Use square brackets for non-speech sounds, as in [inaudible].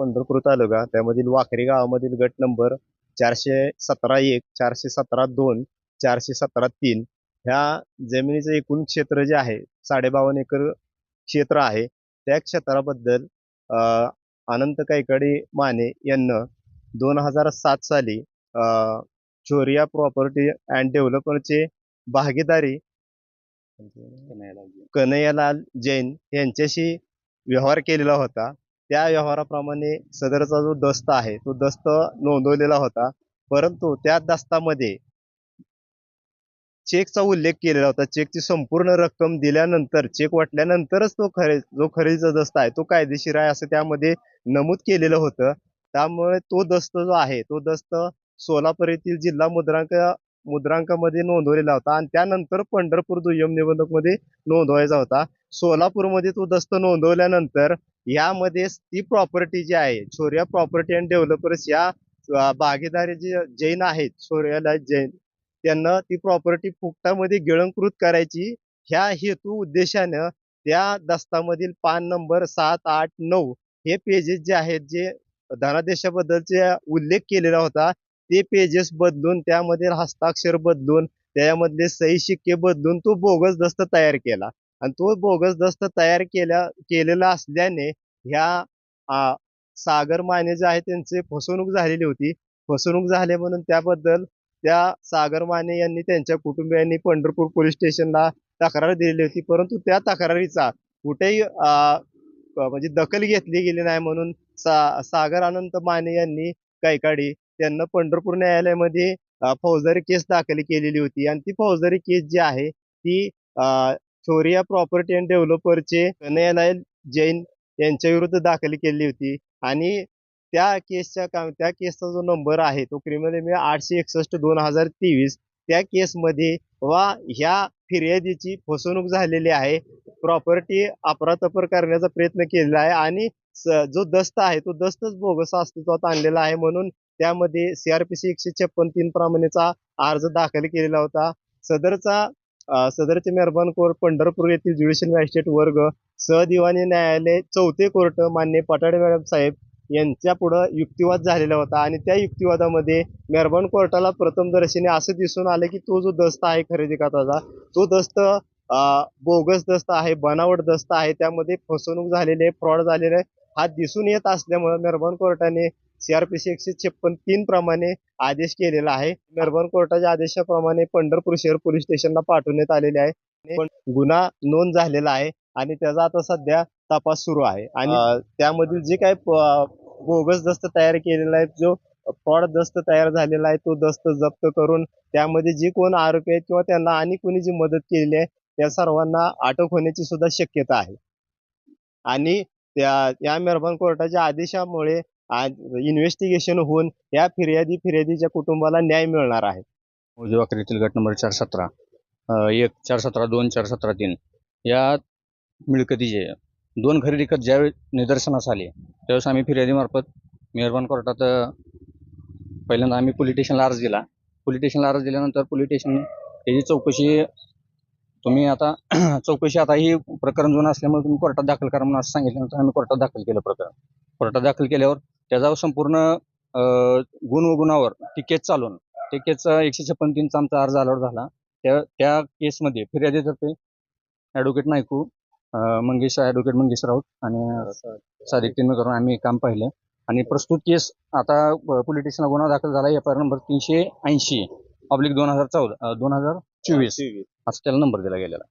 पंढरपूर तालुका त्यामधील वाखरी गावामधील गट नंबर चारशे सतरा एक चारशे सतरा दोन चारशे सतरा तीन ह्या जमिनीचं एकूण क्षेत्र जे आहे साडेबावन्न एकर क्षेत्र आहे. त्या क्षेत्राबद्दल अनंत कैकडी माने यांना दोन हजार सात साली चोरिया प्रॉपर्टी अँड डेव्हलपरचे भागीदारी कन्हैयालाल जैन यांच्याशी व्यवहार केलेला होता. त्या व्यवहाराप्रमाणे सदरचा जो दस्त आहे तो दस्त नोंदवलेला होता. परंतु त्या दस्तामध्ये चेकचा उल्लेख केलेला होता. चेकची संपूर्ण रक्कम दिल्यानंतर चेक वाटल्यानंतरच तो खरे जो खरेदीचा दस्त आहे तो कायदेशीर आहे असं त्यामध्ये नमूद केलेलं होतं. त्यामुळे तो दस्त जो आहे तो दस्त सोलापूर येथील जिल्हा मुद्रांक मुद्रांकामध्ये नोंदवलेला होता आणि त्यानंतर पंढरपूर दुय्यम निबंधकमध्ये नोंदवायचा होता. सोलापूरमध्ये तो दस्त नोंदवल्यानंतर यामध्ये ती प्रॉपर्टी जी आहे शौर्या प्रॉपर्टी अँड डेव्हलपर्स या भागीदारी जे जैन आहेत शौर्याला जैन त्यांना ती प्रॉपर्टी फुकटामध्ये गिळंकृत करायची. ह्या हेतू उद्देशानं त्या दस्तामधील पान नंबर सात आठ नऊ हे पेजेस जे आहेत जे धनादेशाबद्दलचे उल्लेख केलेला होता ते पेजेस बदलून त्यामध्ये हस्ताक्षर बदलून त्याच्यामधले सही शिक्के बदलून तो बोगस दस्त तयार केला. आणि तो बोगस दस्त तयार केल्या केलेला असल्याने ह्या सागर माने जे आहे त्यांचे फसवणूक झालेली होती. फसवणूक झाले म्हणून त्याबद्दल त्या सागर माने यांनी त्यांच्या कुटुंबियांनी पंढरपूर पोलीस स्टेशनला तक्रार दिलेली होती. परंतु त्या तक्रारीचा कुठेही म्हणजे दखल घेतली गेली नाही म्हणून सा सागर अनंत माने यांनी कैकाडी त्यांना पंढरपूर न्यायालयामध्ये फौजदारी केस दाखल केलेली होती. आणि ती फौजदारी केस जी आहे ती थोरिया चोरिया प्रॉपर्टी अँड डेव्हलपरचे कन्हैयालाल जैन यांच्या विरुद्ध दाखल केली होती. आणि त्या केसच्या काम त्या केसचा जो नंबर आहे तो क्रिमिनल आठशे एकसष्ट दोन हजार तेवीस त्या केसमध्ये वा ह्या फिर्यादीची फसवणूक झालेली आहे. प्रॉपर्टी अपरातपर करण्याचा प्रयत्न केलेला आहे आणि जो दस्त आहे तो दस्तच बोगस अस्तित्वात आणलेला आहे म्हणून त्यामध्ये सीआरपीसी एकशे छप्पन तीन प्रमाणेचा अर्ज दाखल केलेला होता. सदरचा सदरचे मेहरबान कोर्ट पंढरपूर येथील ज्युडिशियल मॅजिस्ट्रेट वर्ग सहदिवानी न्यायालय चौथे कोर्ट मान्य पटाडे मॅडम साहेब यांच्या पुढं युक्तिवाद झालेला होता. आणि त्या युक्तिवादामध्ये मेहरबान कोर्टाला प्रथमदर्शनी असं दिसून आलं की तो जो दस्त आहे खरेदी करताचा तो दस्त बोगस दस्त आहे बनावट दस्त आहे त्यामध्ये फसवणूक झालेली आहे फ्रॉड झालेला आहे हा दिसून येत असल्यामुळे मेहरबान कोर्टाने सीआरपीसी एकशे छप्पन तीन प्रमाणे आदेश केलेला आहे. मेहरबान कोर्टाच्या आदेशाप्रमाणे पंढरपूर शहर पोलीस स्टेशनला पाठवण्यात आलेले आहे. गुन्हा नोंद झालेला आहे आणि त्याचा आता सध्या तपास सुरू आहे. आणि त्यामधील जे काही बोगस दस्त तयार केलेला आहे जो फ्रॉड दस्त तयार झालेला आहे तो दस्त जप्त करून त्यामध्ये जे कोण आरोपी आहेत किंवा त्यांना आणि कोणी जी मदत केलेली आहे त्या सर्वांना अटक होण्याची सुद्धा शक्यता आहे. आणि त्या या मेहरबान कोर्टाच्या आदेशामुळे आज इन्व्हेस्टिगेशन होऊन या फिर्यादी फिर्यादीच्या कुटुंबाला न्याय मिळणार आहे. मौजे वाकरीतील गट नंबर चार सतरा एक चार सतरा दोन चार सतरा तीन. या मिळकतीचे दोन खरेदी खत ज्यावेळी निदर्शनास आले त्यावेळेस आम्ही फिर्यादीमार्फत मेहरबान कोर्टात पहिल्यांदा आम्ही पोलीस स्टेशनला अर्ज दिला. पोलीस स्टेशनला अर्ज दिल्यानंतर पोलीस स्टेशन त्याची चौकशी तुम्ही आता [clears throat] चौकशी आता ही प्रकरण जुनं असल्यामुळे तुम्ही कोर्टात दाखल करा म्हणून असं सांगितल्यानंतर आम्ही कोर्टात दाखल केलं प्रकरण. कोर्टात दाखल केल्यावर त्याचा संपूर्ण गुण व गुणावर ती केस चालून ते केस एकशे छप्पन तीनचा आमचा अर्ज आल्यावर झाला. त्या त्या केसमध्ये फिर्यादीतर्फे ॲडव्होकेट नायकू मंगेश ॲडव्होकेट मंगेश राऊत आणि सादिक टीम करून आम्ही काम पाहिलं. आणि प्रस्तुत केस आता स्टेशनला गुन्हा दाखल झाला. एफ आय आर नंबर तीनशे ऐंशी ऑब्लिक दोन हजार चौदा दोन हजार चोवीस. असा त्याला नंबर दिला गेलेला.